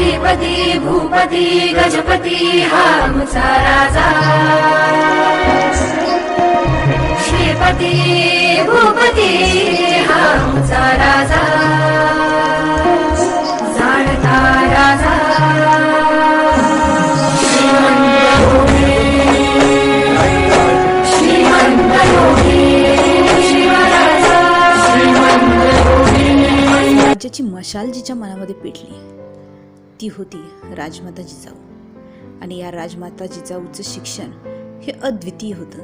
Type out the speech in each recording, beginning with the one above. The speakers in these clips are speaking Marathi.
श्रीपती भूपती गजपती हा आमचा राजा श्रीपती भूपती हा आमचा राजा। जाणता राजा राज्याची मशाल जिच्या मनामध्ये पेटली. ती होती राजमाता जिजाऊ आणि या राजमाता जिजाऊचं शिक्षण हे अद्वितीय होतं.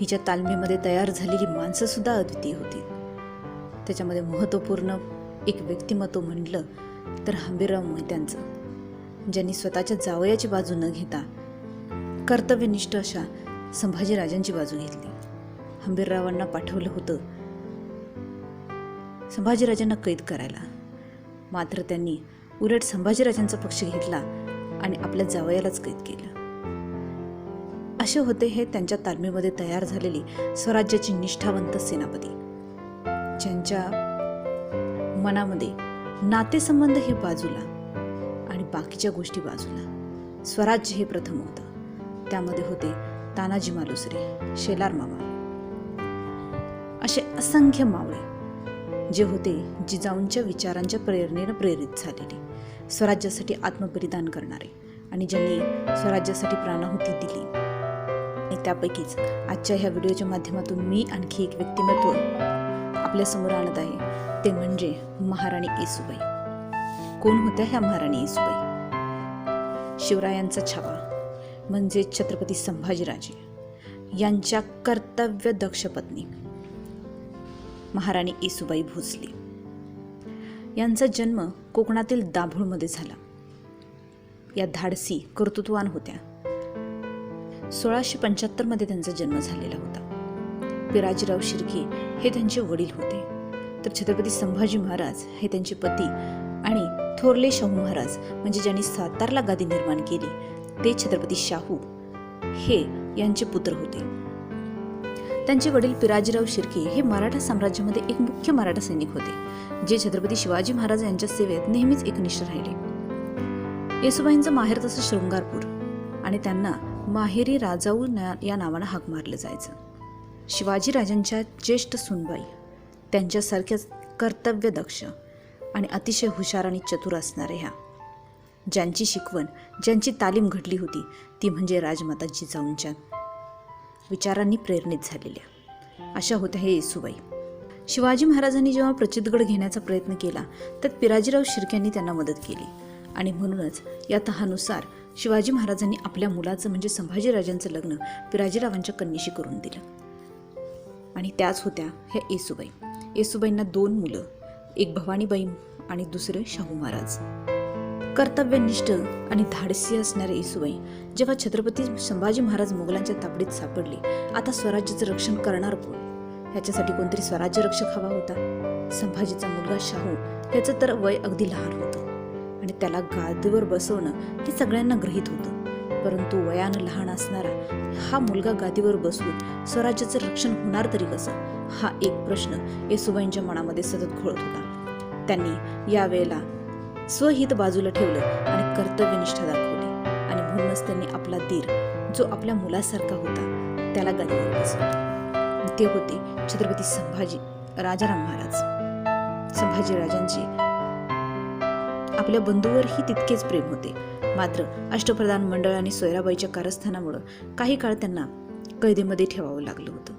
हिच्या तालमीमध्ये तयार झालेली माणसंसुद्धा अद्वितीय होती. त्याच्यामध्ये महत्त्वपूर्ण एक व्यक्तिमत्व म्हटलं तर हंबीरराव मोहित्यांचं ज्यांनी स्वतःच्या जावयाची बाजू न घेता कर्तव्यनिष्ठ अशा संभाजीराजांची बाजू घेतली. हंबीररावांना पाठवलं होतं संभाजीराजांना कैद करायला. मात्र त्यांनी उलट संभाजीराजांचा पक्ष घेतला आणि आपल्या जावयालाच कैद केलं. असे होते हे त्यांच्या तालमीमध्ये तयार झालेली स्वराज्याची निष्ठावंत सेनापती. ज्यांच्या मनामध्ये नातेसंबंध हे बाजूला आणि बाकीच्या गोष्टी बाजूला स्वराज्य हे प्रथम होतं. त्यामध्ये होते तानाजी मालुसरे शेलार मामा. असे असंख्य मावळे जे होते जिजाऊंच्या विचारांच्या प्रेरणेनं प्रेरित झालेले. स्वराज्यासाठी आत्मबलिदान करणारे आणि ज्यांनी स्वराज्यासाठी प्राणाहुती दिली. आणि त्यापैकीच आजच्या ह्या व्हिडिओच्या माध्यमातून मी आणखी एक व्यक्तिमत्व आपल्यासमोर आणत आहे. ते म्हणजे महाराणी येसुबाई. कोण होत्या ह्या महाराणी येसुबाई? शिवरायांचा छावा म्हणजे छत्रपती संभाजीराजे यांच्या कर्तव्य दक्ष पत्नी. महाराणी येसुबाई भोसले. यांचा जन्म कोकणातील दाभोळमध्ये झाला. या धाडसी कर्तृत्वान होत्या. सोळाशे पंच्याहत्तरमध्ये त्यांचा जन्म झालेला होता. पिराजीराव शिर्के हे त्यांचे वडील होते. तर छत्रपती संभाजी महाराज हे त्यांचे पती आणि थोरले शाहू महाराज म्हणजे ज्यांनी सातारला गादी निर्माण केली ते छत्रपती शाहू हे यांचे पुत्र होते. त्यांचे वडील पिराजीराव शिर्के हे मराठा साम्राज्यामध्ये एक मुख्य मराठा सैनिक होते जे छत्रपती शिवाजी महाराज यांच्या सेवेत नेहमीच एकनिष्ठ राहिले. येसुबाईंचं माहेर तसं शृंगारपूर आणि त्यांना माहेरी राजाऊ या नावानं हाक मारलं जायचं. शिवाजी राजांच्या ज्येष्ठ सुनबाई त्यांच्यासारख्याच कर्तव्यदक्ष आणि अतिशय हुशार आणि चतुर असणाऱ्या ह्या. ज्यांची शिकवण ज्यांची तालीम घडली होती ती म्हणजे राजमाता जिजाऊंच्या. विचारांनी प्रेरणित झालेल्या. अशा होत्या हे येसुबाई. शिवाजी महाराजांनी जेव्हा प्रचितगड घेण्याचा प्रयत्न केला तर पिराजीराव शिर्क्यांनी त्यांना मदत केली. आणि म्हणूनच या तहानुसार शिवाजी महाराजांनी आपल्या मुलाचं म्हणजे संभाजीराजांचं लग्न पिराजीरावांच्या कन्येशी करून दिलं. आणि त्याच होत्या ह्या येसुबाई. येसुबाईंना दोन मुलं एक भवानीबाई आणि दुसरे शाहू महाराज. कर्तव्यनिष्ठ आणि धाडसी असणारे येसुबाई जेव्हा छत्रपती संभाजी महाराज मुघलांच्या ताबडीत सापडले आता स्वराज्याचं रक्षण करणार कोण? ह्याच्यासाठी कोणतरी स्वराज्य रक्षक हवा होता. संभाजीचा मुलगा शाहू ह्याचं तर वय अगदी लहान होतं. आणि त्याला गादीवर बसवणं हे सगळ्यांना गृहीत होतं. परंतु वयानं लहान असणारा हा मुलगा गादीवर बसून स्वराज्याचं रक्षण होणार तरी कसं? हा एक प्रश्न येसुबाईंच्या मनामध्ये सतत घोळत होता. त्यांनी यावेळेला स्वहित बाजूला ठेवलं आणि कर्तव्यनिष्ठा दाखवली. आणि म्हणूनच त्यांनी आपला दीर जो आपल्या मुलासारखा होता त्याला गादीवर बसवलं. ते होते छत्रपती संभाजी राजाराम महाराज. संभाजी राजांचे आपल्या बंधूवरही तितकेच प्रेम होते. मात्र अष्टप्रधान मंडळ आणि सोयराबाईच्या कारस्थानामुळं काही काळ त्यांना कैदेमध्ये ठेवावं लागलं होतं.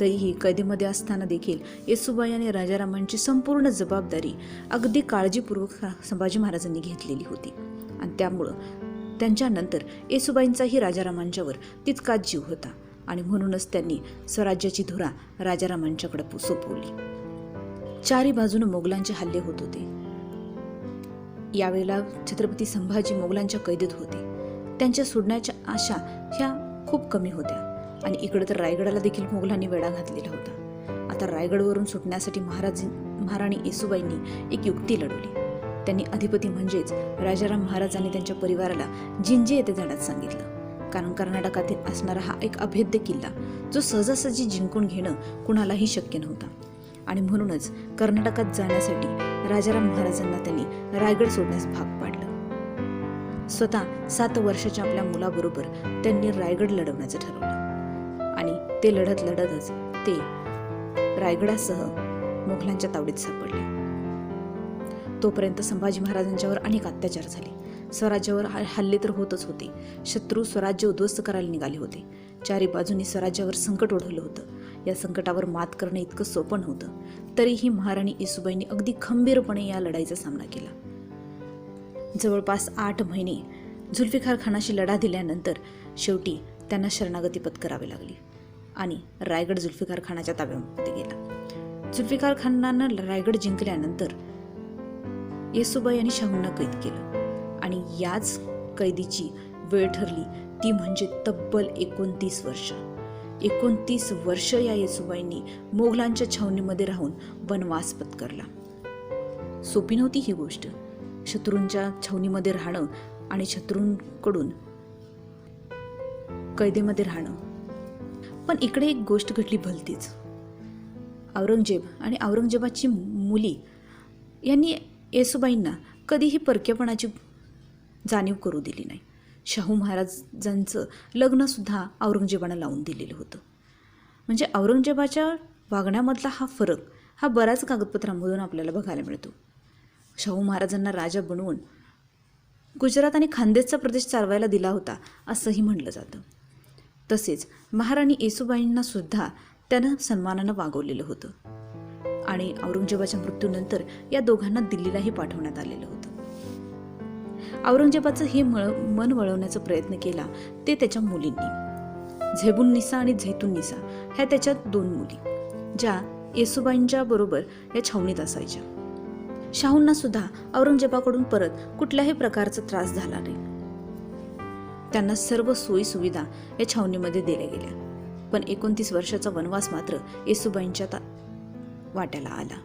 तरीही कैदेमध्ये असताना देखील येसुबाई आणि राजारामांची संपूर्ण जबाबदारी अगदी काळजीपूर्वक संभाजी महाराजांनी घेतलेली होती. आणि त्यामुळं त्यांच्यानंतर येसुबाईंचाही राजारामांच्यावर तितकाच जीव होता आणि म्हणूनच त्यांनी स्वराज्याची धुरा राजारामांच्याकडे सोपवली. चारी बाजूने मोगलांचे हल्ले होत होते. यावेळेला छत्रपती संभाजी मोगलांच्या कैदेत होते. त्यांच्या सोडण्याच्या आशा ह्या खूप कमी होत्या. आणि इकडे तर रायगडाला देखील मोगलांनी वेढा घातलेला होता. आता रायगडवरून सुटण्यासाठी महाराज महाराणी येसुबाईंनी एक युक्ती लढवली. त्यांनी अधिपती म्हणजेच राजाराम महाराज आणि त्यांच्या परिवाराला जिंजे येथे जाण्यात सांगितलं. कारण कर्नाटकातील असणारा हा एक अभेद्य किल्ला जो सहजासहजी जिंकून घेणं कुणालाही शक्य नव्हता. आणि म्हणूनच कर्नाटकात जाण्यासाठी राजाराम महाराजांना त्यांनी रायगड सोडण्यास भाग पाडलं. स्वतः सात वर्षाच्या आपल्या मुलाबरोबर त्यांनी रायगड लढवण्याचं ठरवलं. आणि ते लढत लढतच ते रायगडासह मुघलांच्या तावडीत सापडले. तोपर्यंत संभाजी महाराजांच्यावर अनेक अत्याचार झाले. स्वराज्यावर हल्ले तर होतच होते. शत्रू स्वराज्य उद्ध्वस्त करायला निघाले होते. चारी बाजूनी स्वराज्यावर संकट ओढवलं होतं. या संकटावर मात करणं इतकं सोपं नव्हतं. तरीही महाराणी येसुबाईंनी अगदी खंबीरपणे या लढाईचा सामना केला. जवळपास आठ महिने जुल्फिकार खानाशी लढा दिल्यानंतर शेवटी त्यांना शरणागती पत्करावी लागली आणि रायगड जुल्फिकार खानाच्या ताब्यामध्ये गेला. जुल्फिकार खानानं रायगड जिंकल्यानंतर येसुबाई आणि शाहूंना कैद केलं आणि याच कैदीची वेळ ठरली ती म्हणजे तब्बल एकोणतीस वर्ष. एकोणतीस वर्ष या येसुबाईंनी मोगलांच्या छावणीमध्ये राहून वनवास पत्करला. सोपी नव्हती ही गोष्ट. शत्रूंच्या छावणीमध्ये राहणं आणि शत्रूंकडून कैदेमध्ये राहणं. पण इकडे एक गोष्ट घडली भलतीच. औरंगजेब आणि औरंगजेबाची मुली यांनी येसुबाईंना कधीही परकेपणाची जाणीव करू दिली नाही. शाहू महाराजांचं लग्नसुद्धा औरंगजेबानं लावून दिलेलं होतं. म्हणजे औरंगजेबाच्या वागण्यामधला हा फरक हा बऱ्याच कागदपत्रांमधून आपल्याला बघायला मिळतो. शाहू महाराजांना राजा बनवून गुजरात आणि खानदेशचा प्रदेश चालवायला दिला होता असंही म्हटलं जातं. तसेच महाराणी येसुबाईंना सुद्धा त्यानं सन्मानानं वागवलेलं होतं. आणि औरंगजेबाच्या मृत्यूनंतर या दोघांना दिल्लीलाही पाठवण्यात आलेलं होतं. औरंगजेबाचं हे मळ मन वळवण्याचा प्रयत्न केला ते त्याच्या मुलींनी. झेबुन निसा आणि झैतून निसा ह्या त्याच्या दोन मुली ज्या येसुबाईंच्या बरोबर या छावणीत असायच्या. शाहूंना सुद्धा औरंगजेबाकडून परत कुठल्याही प्रकारचा त्रास झाला नाही. त्यांना सर्व सोयीसुविधा या छावणीमध्ये दिल्या गेल्या. पण एकोणतीस वर्षाचा वनवास मात्र येसुबाईंच्या ता- वाट्याला आला.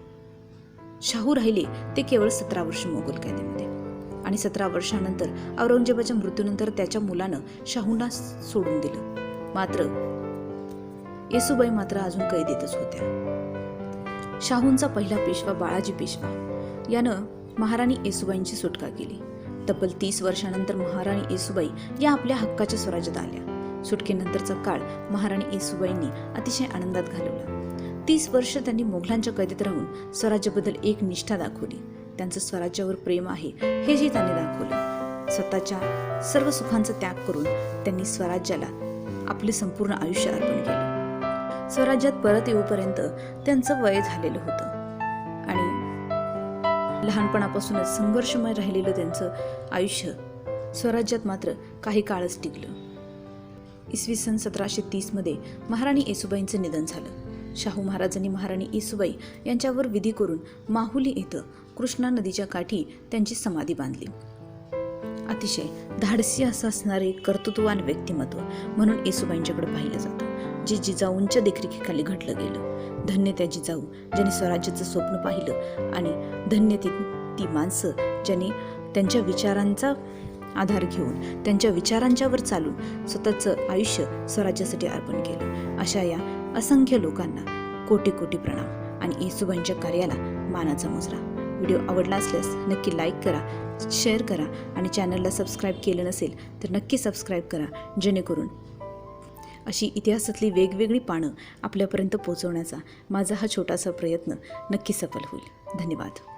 शाहू राहिले ते केवळ सतरा वर्ष मोगल कैदेमध्ये. आणि सतरा वर्षानंतर औरंगजेबाच्या मृत्यूनंतर त्याच्या मुलानं शाहूंना सोडून दिलं. मात्र येसुबाई मात्र अजून कैदेतच होत्या. शाहूंचा पहिला पेशवा बाळाजी पेशवा. यानं महाराणी येसुबाईंची सुटका केली. तब्बल तीस वर्षानंतर महाराणी येसुबाई या आपल्या हक्काच्या स्वराज्यात आल्या. सुटकेनंतरचा काळ महाराणी येसुबाईंनी अतिशय आनंदात घालवला. तीस वर्ष त्यांनी मोघलांच्या कैदेत राहून स्वराज्याबद्दल एक निष्ठा दाखवली. त्यांचं स्वराज्यावर प्रेम आहे हेही त्यांनी दाखवलं. स्वतःच्या सर्व सुखांचा त्याग करून त्यांनी स्वराज्याला आपले संपूर्ण आयुष्य अर्पण केलं. स्वराज्यात परत येऊपर्यंत त्यांचं वय झालेलं होतं. लहानपणापासूनच संघर्षमय राहिलेलं त्यांचं आयुष्य स्वराज्यात मात्र काही काळच टिकलं. इसवी सन सतराशे तीसमध्ये महाराणी येसुबाईंचं निधन झालं. शाहू महाराजांनी महाराणी येसुबाई यांच्यावर विधी करून माहुली इथं कृष्णा नदीच्या काठी त्यांची समाधी बांधली. अतिशय धाडसी असं असणारे कर्तृत्ववान व्यक्तिमत्व म्हणून येसुबाईंच्याकडे पाहिलं जातं जे जिजाऊंच्या देखरेखीखाली घडलं गेलं. धन्य त्या जिजाऊ ज्यांनी स्वराज्याचं स्वप्न पाहिलं आणि धन्य ती ती माणसं ज्यांनी त्यांच्या विचारांचा आधार घेऊन त्यांच्या विचारांच्यावर चालून स्वतःचं आयुष्य स्वराज्यासाठी अर्पण केलं. अशा या असंख्य लोकांना कोटी कोटी प्रणाम आणि येसुबांच्या कार्याला मानाचा मुजरा. व्हिडिओ आवडला असल्यास नक्की लाईक करा शेअर करा आणि चॅनलला सबस्क्राईब केलं नसेल तर नक्की सबस्क्राईब करा जेणेकरून अशी इतिहासातली वेगवेगळी पानं आपल्यापर्यंत पोहोचवण्याचा माझा हा छोटासा प्रयत्न नक्की सफल होईल. धन्यवाद.